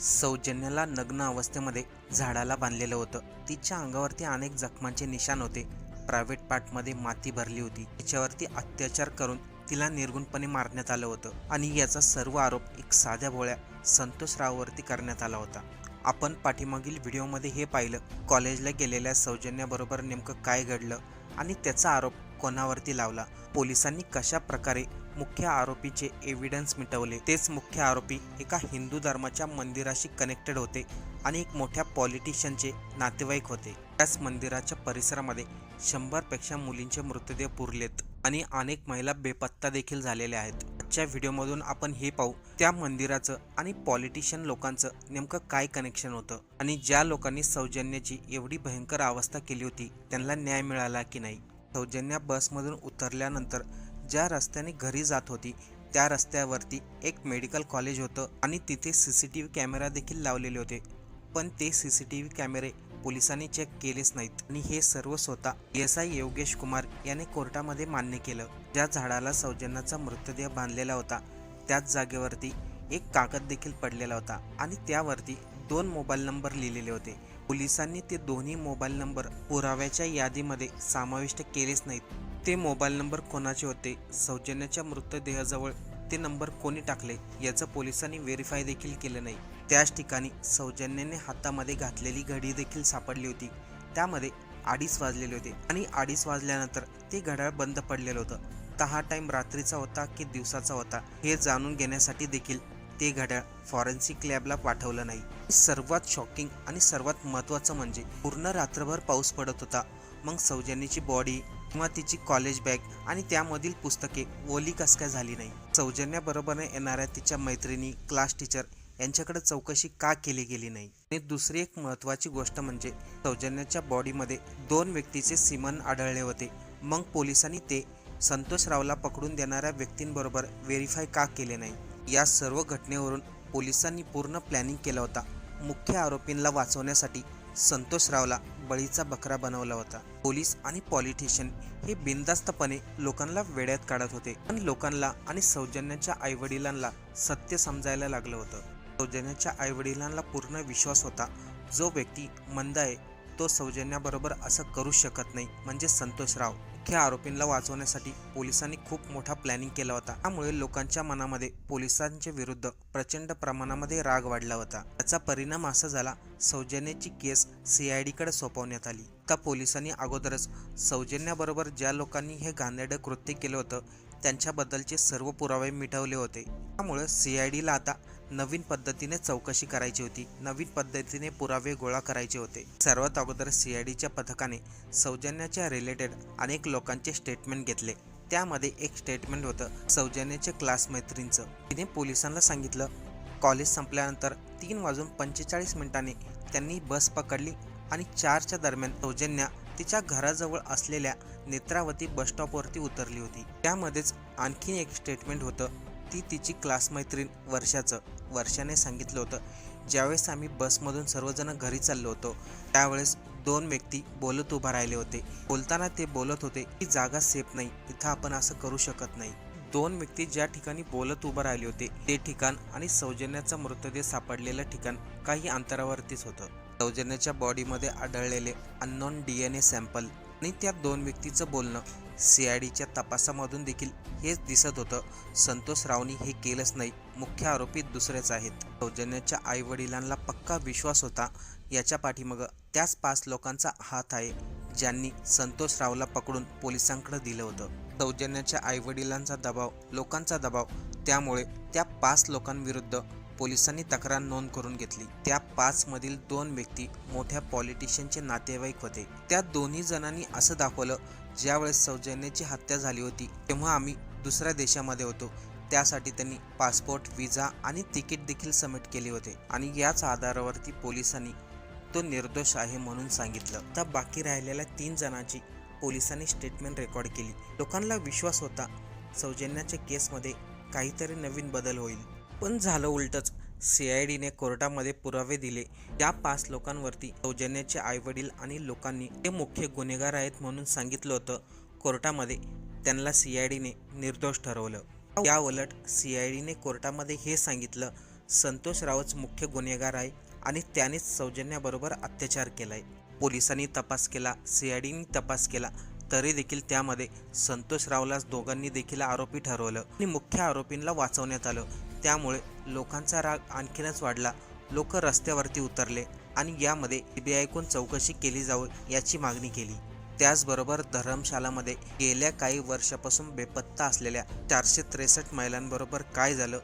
सौजन्याला नग्न अवस्थेमध्ये झाडाला बांधलेलं होतं. तिच्या अंगावरती अनेक जखमांचे निशाण होते. प्रायव्हेट पार्टमध्ये माती भरली होती. तिच्यावरती अत्याचार करून तिला निर्गुणपणे मारण्यात आलं होतं आणि याचा सर्व आरोप एक साध्या भोळ्या संतोष राववरती करण्यात आला होता. आपण पाठीमागील व्हिडिओमध्ये हे पाहिलं. कॉलेजला गेलेल्या सौजन्याबरोबर नेमकं काय घडलं आणि त्याचा आरोप कोणावरती लावला? पोलिसांनी कशा प्रकारे मुख्य आरोपीचे एव्हिडन्स मिटवले. तेच मुख्य आरोपी एका हिंदू धर्माच्या मंदिराशी कनेक्टेड होते आणि एक मोठ्या पॉलिटिशियनचे नातेवाईक होते. त्याच मंदिराच्या परिसरामध्ये शंभरपेक्षा मुलींचे मृतदेह पुरलेत आणि अनेक महिला बेपत्ता देखील झालेल्या आहेत. आजच्या व्हिडिओमधून आपण हे पाहू त्या मंदिराचं आणि पॉलिटिशियन लोकांचं नेमकं काय कनेक्शन होतं आणि ज्या लोकांनी सौजन्याची एवढी भयंकर अवस्था केली होती त्यांना न्याय मिळाला की नाही? सौजन्या बसमधून उतरल्यानंतर ज्या रस्त्याने घरी जात होती त्या रस्त्यावरती एक मेडिकल कॉलेज होतं आणि तिथे C C T V camera देखील लावलेले होते. पण ते सी सी टी व्ही कॅमेरे पोलिसांनी चेक केलेच नाहीत आणि हे सर्व स्वतः एस आय योगेश कुमार याने कोर्टामध्ये मान्य केलं. ज्या झाडाला सौजन्याचा मृतदेह बांधलेला होता त्याच जागेवरती एक कागद देखील पडलेला होता आणि त्यावरती दोन मोबाईल नंबर लिहिलेले होते. पोलिसांनी ते दोन्ही मोबाईल नंबर पुराव्याच्या यादीमध्ये समाविष्ट केलेच नाहीत. ते मोबाईल नंबर कोणाचे होते? सौजन्याच्या मृतदेहाजवळ ते नंबर कोणी टाकले? याचं पोलिसांनी व्हेरीफाय देखील केलं नाही. त्याच ठिकाणी सौजन्याने हातामध्ये घातलेली घडी देखील सापडली होती. त्यामध्ये अडीच वाजलेले होते आणि अडीच वाजल्यानंतर ते घड्याळ बंद पडलेलं होतं. तर हा टाईम रात्रीचा होता की दिवसाचा होता हे जाणून घेण्यासाठी देखील ते घड्याळ फॉरेन्सिक लॅबला पाठवलं नाही. सर्वात शॉकिंग आणि सर्वात महत्त्वाचं म्हणजे पूर्ण रात्रभर पाऊस पडत होता. मग सौजन्याची बॉडी किंवा तिची कॉलेज बॅग आणि त्यामधील पुस्तके ओली कस काय झाली नाही? सौजन्याबरोबर येणाऱ्या तिच्या मैत्रिणी क्लास टीचर यांच्याकडे चौकशी का केली गेली नाही? आणि दुसरी एक महत्त्वाची गोष्ट म्हणजे सौजन्याच्या बॉडीमध्ये दोन व्यक्तीचे सिमन आढळले होते. मग पोलिसांनी ते संतोष रावला पकडून देणाऱ्या व्यक्तींबरोबर व्हेरीफाय का केले नाही? या सर्व घटनेवरून पोलिसांनी पूर्ण प्लॅनिंग केला होता. मुख्य आरोपींना वाचवण्यासाठी संतोषरावला बळीचा बकरा बनवला होता. पोलीस आणि पॉलिटिशियन हे बिनधास्तपणे लोकांना वेड्यात काढत होते. पण लोकांना आणि सौजन्याच्या आईवडिलांना सत्य समजायला लागलं होतं. सौजन्याच्या आईवडिलांना पूर्ण विश्वास होता. जो व्यक्ती मंद आहे तो सौजन्याबरोबर असं करू शकत नाही म्हणजे संतोषराव मुख्य आरोपींना वाचवण्यासाठी पोलिसांनी खूप मोठा प्लॅनिंग केला होता. त्यामुळे लोकांच्या मनामध्ये पोलिसांच्या विरुद्ध प्रचंड प्रमाणामध्ये राग वाढला होता. त्याचा परिणाम असा झाला सौजन्याची केस सीआयडीकडे सोपवण्यात आली. का पोलिसांनी अगोदरच सौजन्याबरोबर ज्या लोकांनी हे घाणेरडं कृत्य केलं होतं त्यांच्याबद्दलचे सर्व पुरावे मिटवले होते. त्यामुळे सीआयडीला आता नवीन पद्धतीने चौकशी करायची होती. नवीन पद्धतीने पुरावे गोळा करायचे होते. सर्वात अगोदर सीआयडीच्या पथकाने सौजन्याच्या रिलेटेड अनेक लोकांचे स्टेटमेंट घेतले. त्यामध्ये एक स्टेटमेंट होतं सौजन्याचे क्लास मैत्रींचं तिने पोलिसांना सांगितलं कॉलेज संपल्यानंतर तीन वाजून पंचेचाळीस मिनिटांनी त्यांनी बस पकडली आणि चारच्या दरम्यान सौजन्या तिच्या घराजवळ असलेल्या नेत्रावती बसस्टॉपवरती उतरली होती. त्यामध्येच आणखीन एक स्टेटमेंट होतं ती तिची क्लास मैत्रीण वर्षाचं. वर्षाने सांगितलं होतं. ज्यावेळेस आम्ही बसमधून सर्वजण घरी चाललो होतो त्यावेळेस दोन व्यक्ती बोलत उभा राहिले होते. बोलताना ते बोलत होते की जागा सेफ नाही इथं आपण असं करू शकत नाही. दोन व्यक्ती ज्या ठिकाणी बोलत उभं राहिले होते ते ठिकाण आणि सौजन्याचा मृतदेह सापडलेलं ठिकाण काही अंतरावरतीच होतं. सौजन्याच्या बॉडीमध्ये आढळलेले unknown D N A sample आणि त्या दोन व्यक्तीचं बोलणं. सी आय डीच्या तपासामधून देखील हेच दिसत होतं. संतोष रावनी हे केलंच नाही. मुख्य आरोपी दुसरेच आहेत. सौजन्याच्या आईवडिलांना पक्का विश्वास होता. याच्या पाठीमागं त्याच पाच लोकांचा हात आहे ज्यांनी संतोष रावला पकडून पोलिसांकडे दिलं होतं. सौजन्याच्या आईवडिलांचा दबाव लोकांचा दबाव त्यामुळे त्या पाच लोकांविरुद्ध पोलिसांनी तक्रार नोंद करून घेतली. त्या पाच मधील दोन व्यक्ती मोठ्या पॉलिटिशियनचे नातेवाईक होते. त्या दोन्ही जणांनी असं दाखवलं ज्यावेळेस सौजन्याची हत्या झाली होती तेव्हा आम्ही दुसऱ्या देशामध्ये होतो. त्यासाठी त्यांनी पासपोर्ट विजा आणि तिकीट देखील सबमिट केले होते आणि याच आधारावरती पोलिसांनी तो निर्दोष आहे म्हणून सांगितलं. तर बाकी राहिलेल्या तीन जणांची पोलिसांनी स्टेटमेंट रेकॉर्ड केली. लोकांना विश्वास होता सौजन्याच्या केसमध्ये काहीतरी नवीन बदल होईल. पण झालं उलटच. सी आय डीने कोर्टामध्ये पुरावे दिले. या पाच लोकांवरती सौजन्याचे आईवडील आणि लोकांनी ते मुख्य गुन्हेगार आहेत म्हणून सांगितलं होतं. कोर्टामध्ये त्यांना सी आय डीने निर्दोष ठरवलं. या उलट सी आय डीने कोर्टामध्ये हे सांगितलं संतोष रावच मुख्य गुन्हेगार आहे आणि त्यानेच सौजन्याबरोबर अत्याचार केलाय. पोलिसांनी तपास केला सी आय डीनी तपास केला तरी देखील त्यामध्ये संतोष रावलाच दोघांनी देखील आरोपी ठरवलं आणि मुख्य आरोपींना वाचवण्यात आलं. त्यामुळे लोकांचा राग आणखीनच वाढला. लोक रस्त्यावरती उतरले आणि यामध्ये सीबीआयकडून चौकशी केली जावं याची मागणी केली. त्याचबरोबर धर्मशालामध्ये गेल्या काही वर्षापासून बेपत्ता असलेल्या चारशे त्रेसष्ट महिलांबरोबर काय झालं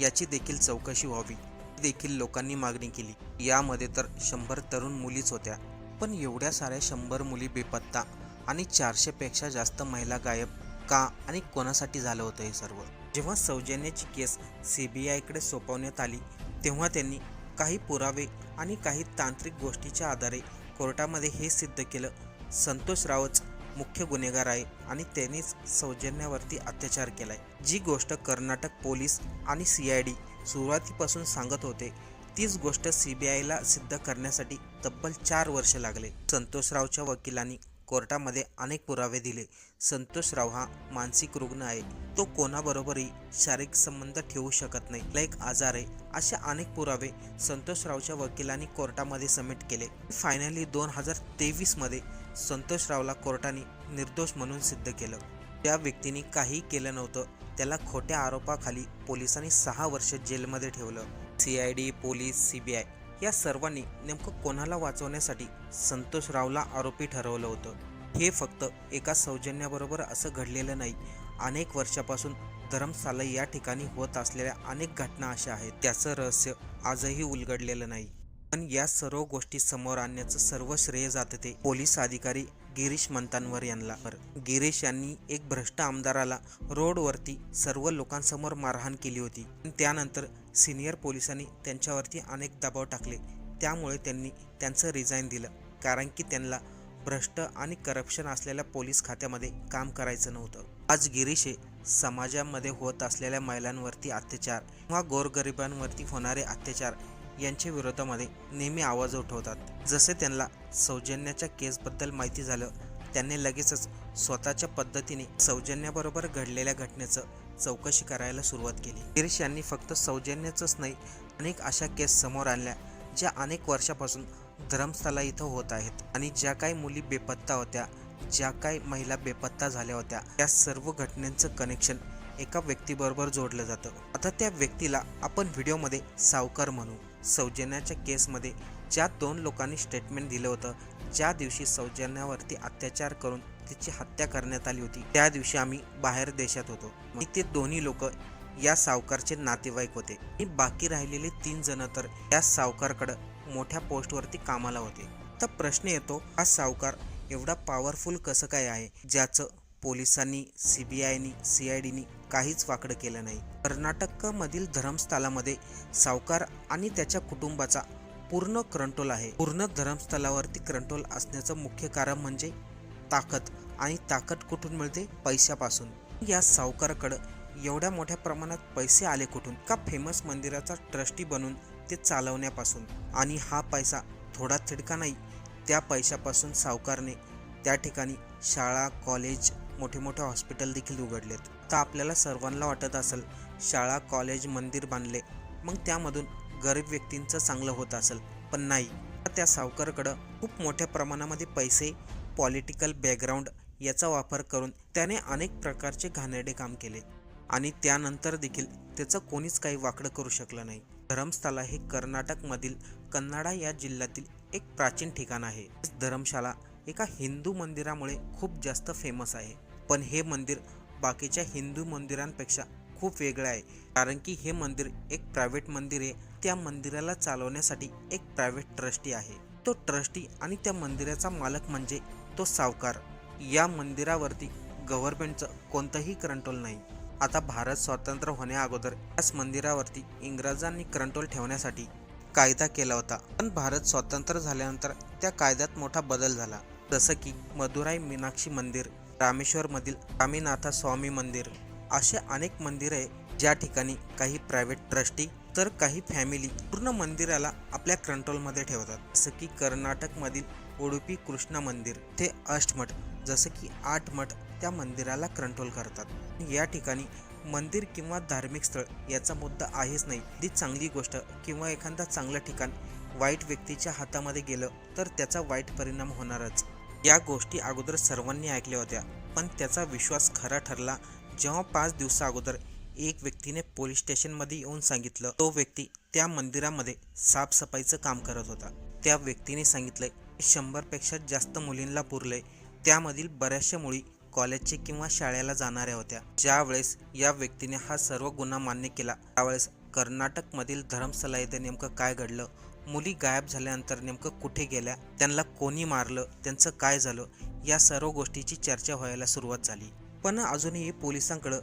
याची देखील चौकशी व्हावी देखील लोकांनी मागणी केली. यामध्ये तर शंभर तरुण मुलीच होत्या पण एवढ्या साऱ्या शंभर मुली बेपत्ता आणि चारशेपेक्षा जास्त महिला गायब का आणि कोणासाठी झालं होतं हे सर्व? जेव्हा सौजन्याची केस सी बी आयकडे सोपवण्यात आली तेव्हा त्यांनी काही पुरावे आणि काही तांत्रिक गोष्टीच्या आधारे कोर्टामध्ये हे सिद्ध केलं. संतोष रावच मुख्य गुन्हेगार आहे आणि त्यांनीच सौजन्यावरती अत्याचार केलाय. जी गोष्ट कर्नाटक पोलीस आणि सी आय डी सुरुवातीपासून सांगत होते तीच गोष्ट सी बी आयला सिद्ध करण्यासाठी तब्बल चार वर्ष लागले. संतोषरावच्या वकिलांनी कोर्टामध्ये अनेक पुरावे दिले. संतोषराव हा मानसिक रुग्ण आहे. तो कोणाबरोबरही शारीरिक संबंध ठेवू शकत नाही. त्याला एक आजार आहे असे अनेक पुरावे संतोषरावच्या वकिलांनी कोर्टामध्ये सबमिट केले. फायनली दोन हजार तेवीसमध्ये संतोषरावला कोर्टाने निर्दोष म्हणून सिद्ध केलं. त्या व्यक्तीने काही केलं नव्हतं. त्याला खोट्या आरोपाखाली पोलिसांनी सहा वर्ष जेलमध्ये ठेवलं. C I D police C B I या सर्वांनी नेमकं कोणाला वाचवण्यासाठी संतोषरावला आरोपी ठरवलं होतं. हे फक्त एका सौजन्याबरोबर असं घडलेलं नाही. अनेक वर्षापासून धर्मशाला या ठिकाणी होत असलेल्या अनेक घटना अशा आहेत. त्याचं रहस्य आजही उलगडलेलं नाही. पण या सर्व गोष्टी समोर आणण्याचं सर्व श्रेय जातं ते पोलीस अधिकारी गिरीश मंतांवर यांना गिरीश यांनी एक भ्रष्ट आमदाराला रोडवरती सर्व लोकांसमोर मारहाण केली होती. त्यानंतर सिनियर पोलिसांनी त्यांच्यावरती अनेक दबाव टाकले. त्यामुळे त्यांनी त्यांचं रिझाईन दिलं. कारण की त्यांना भ्रष्ट आणि करप्शन असलेल्या पोलीस खात्यामध्ये काम करायचं नव्हतं. आज गिरीश हे समाजामध्ये होत असलेल्या महिलांवरती अत्याचार किंवा गोरगरिबांवरती होणारे अत्याचार यांच्या विरोधामध्ये नेहमी आवाज उठवतात. जसे त्यांना सौजन्याच्या केसबद्दल माहिती झालं त्यांनी लगेचच स्वतःच्या पद्धतीने सौजन्याबरोबर घडलेल्या घटनेचं चौकशी करायला सुरुवात केली. गिरीश यांनी फक्त सौजन्याचंच नाही अनेक अशा केस समोर आणल्या ज्या अनेक वर्षापासून धर्मस्थला इथं होत आहेत. आणि ज्या काही मुली बेपत्ता होत्या ज्या काही महिला बेपत्ता झाल्या होत्या त्या सर्व घटनेचं कनेक्शन एका व्यक्तीबरोबर जोडलं जातं. आता त्या व्यक्तीला आपण व्हिडिओमध्ये सावकार म्हणू. सौजन्याच्या केसमध्ये ज्या दोन लोकांनी स्टेटमेंट दिलं होतं ज्या दिवशी सौजन्यावरती अत्याचार करून तिची हत्या करण्यात आली होती त्या दिवशी आम्ही बाहेर देशात होतो. मी ते दोन्ही लोक या सावकारचे नातेवाईक होते. आणि बाकी राहिलेले तीन जण तर या सावकारकडं मोठ्या पोस्टवरती कामाला होते. तर प्रश्न येतो हा सावकार एवढा पॉवरफुल कसं काय आहे? ज्याचं पोलिसांनी सी बी आयनी सी आय डीनी काहीच वाकडं केलं नाही. कर्नाटकमधील धर्मस्थळामध्ये सावकार आणि त्याच्या कुटुंबाचा पूर्ण कंट्रोल आहे. पूर्ण धर्मस्थळावरती करंटोल असण्याचं मुख्य कारण म्हणजे ताकद आणि ताकद कुठून मिळते? पैशापासून. या सावकाराकडं एवढ्या मोठ्या प्रमाणात पैसे आले कुठून? का फेमस मंदिराचा ट्रस्टी बनून ते चालवण्यापासून. आणि हा पैसा थोडा थिडका नाही त्या पैशापासून सावकारने त्या ठिकाणी शाळा कॉलेज मोठे मोठे हॉस्पिटल देखील उघडलेत. तर आपल्याला सर्वांना वाटत असेल. शाळा कॉलेज मंदिर बांधले. मग त्यामधून गरीब व्यक्तींचं चांगलं होत असेल. पण नाही. त्या सावकारकडं खूप मोठ्या प्रमाणामध्ये पैसे पॉलिटिकल बॅकग्राऊंड याचा वापर करून त्याने अनेक प्रकारचे घाणेरडे काम केले. आणि त्यानंतर देखील त्याचं कोणीच काही वाकडं करू शकलं नाही. धर्मस्थला हे कर्नाटकमधील कन्नाडा या जिल्ह्यातील एक प्राचीन ठिकाण आहे. धर्मशाला एका हिंदू मंदिरामुळे खूप जास्त फेमस आहे. पण हे मंदिर बाकीच्या हिंदू मंदिरांपेक्षा खूप वेगळं आहे. कारण की हे मंदिर एक प्रायव्हेट मंदिर आहे. त्या मंदिराला चालवण्यासाठी एक प्रायव्हेट ट्रस्टी आहे. तो ट्रस्टी आणि त्या मंदिराचा मालक म्हणजे तो सावकार. या मंदिरावरती गव्हर्नमेंटचं कोणतंही कंट्रोल नाही. आता भारत स्वतंत्र होण्याअगोदर याच मंदिरावरती इंग्रजांनी कंट्रोल ठेवण्यासाठी कायदा केला होता. पण भारत स्वतंत्र झाल्यानंतर त्या कायद्यात मोठा बदल झाला. जसं की मदुराई मीनाक्षी मंदिर रामेश्वरमधील रामीनाथा स्वामी मंदिर. असे अनेक मंदिरे आहे ज्या ठिकाणी काही प्रायव्हेट ट्रस्टी तर काही फॅमिली पूर्ण मंदिराला आपल्या कंट्रोलमध्ये ठेवतात. जसं की कर्नाटकमधील उडुपी कृष्णा मंदिर ते अष्टमठ जसं की आठ मठ त्या मंदिराला कंट्रोल करतात. या ठिकाणी मंदिर किंवा धार्मिक स्थळ याचा मुद्दा आहेच नाही. ती चांगली गोष्ट किंवा एखादा चांगलं ठिकाण वाईट व्यक्तीच्या हातामध्ये गेलं तर त्याचा वाईट परिणाम होणारच. या गोष्टी अगोदर सर्वांनी ऐकल्या होत्या पण त्याचा विश्वास खरा ठरला. जेव्हा पाच दिवसा अगोदर एक व्यक्तीने पोलीस स्टेशनमध्ये येऊन सांगितलं तो व्यक्ती त्या मंदिरामध्ये साफसफाईचं काम करत होता. त्या व्यक्तीने सांगितलंय शंभरपेक्षा जास्त मुलींना पुरलंय. त्यामधील बऱ्याचशा मुली कॉलेजचे किंवा शाळेला जाणाऱ्या होत्या. ज्यावेळेस या व्यक्तीने हा सर्व गुन्हा मान्य केला त्यावेळेस कर्नाटकमधील धर्मसला येथे नेमकं काय घडलं मुली गायब झाल्यानंतर नेमकं कुठे गेल्या त्यांना कोणी मारलं त्यांचं काय झालं या सर्व गोष्टीची चर्चा व्हायला सुरुवात झाली. पण अजूनही पोलिसांकडं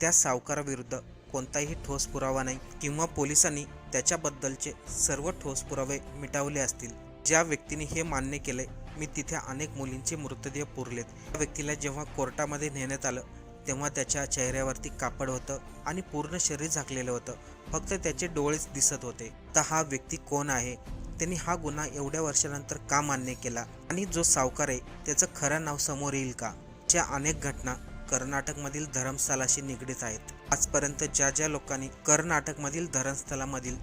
त्या सावकाराविरुद्ध कोणताही ठोस पुरावा नाही किंवा पोलिसांनी त्याच्याबद्दलचे सर्व ठोस पुरावे मिटावले असतील. ज्या व्यक्तीने हे मान्य केले मी तिथे अनेक मुलींचे मृतदेह पुरलेत. त्या व्यक्तीला जेव्हा कोर्टामध्ये नेण्यात आलं तेव्हा त्याच्या चेहऱ्यावरती कापड होतं आणि पूर्ण शरीर झाकलेलं होतं. फक्त त्याचे डोळेच दिसत होते. तर हा व्यक्ती कोण आहे? त्यांनी हा गुन्हा एवढ्या वर्षानंतर का मान्य केला? आणि जो सावकार आहे त्याचं खरं नाव समोर येईल का? ज्या अनेक घटना कर्नाटकमधील धर्मस्थळाशी निगडीत आहेत. आजपर्यंत ज्या ज्या लोकांनी कर्नाटकमधील धर्मस्थळामधील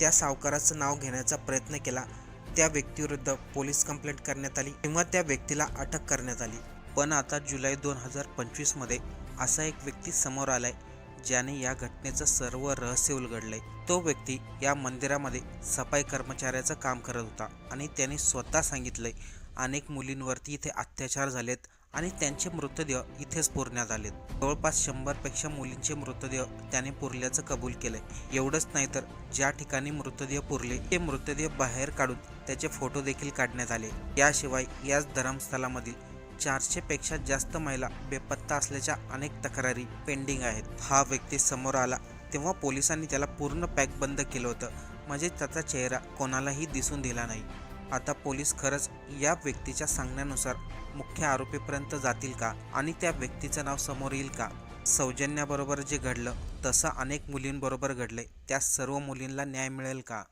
त्या सावकाराचं नाव घेण्याचा प्रयत्न केला त्या व्यक्तीविरुद्ध पोलीस कंप्लेंट करण्यात आली किंवा त्या व्यक्तीला अटक करण्यात आली. पण आता जुलै दोन हजार पंचवीसमध्ये असा एक व्यक्ती समोर आलाय ज्याने या घटनेचं सर्व रहस्य उलगडलंय. तो व्यक्ती या मंदिरामध्ये सफाई कर्मचाऱ्याचं काम करत होता आणि त्याने स्वतः सांगितलंय अनेक मुलींवरती इथे अत्याचार झालेत आणि त्यांचे मृतदेह इथेच पुरण्यात आलेत. जवळपास शंभरपेक्षा मुलींचे मृतदेह त्याने पुरल्याचं कबूल केलंय. एवढंच नाही तर ज्या ठिकाणी मृतदेह पुरले ते मृतदेह बाहेर काढून त्याचे फोटो देखील काढण्यात आले. याशिवाय याच धर्मस्थळामधील चारशेपेक्षा जास्त महिला बेपत्ता असल्याच्या अनेक तक्रारी पेंडिंग आहेत. हा व्यक्ती समोर आला तेव्हा पोलिसांनी त्याला पूर्ण पॅक बंद केलं होतं. म्हणजे त्याचा चेहरा कोणालाही दिसून दिला नाही. आता पोलीस खरंच या व्यक्तीच्या सांगण्यानुसार मुख्य आरोपीपर्यंत जातील का आणि त्या व्यक्तीचं नाव समोर येईल का? सौजन्याबरोबर जे घडलं तसं अनेक मुलींबरोबर घडलंय. त्या सर्व मुलींना न्याय मिळेल का?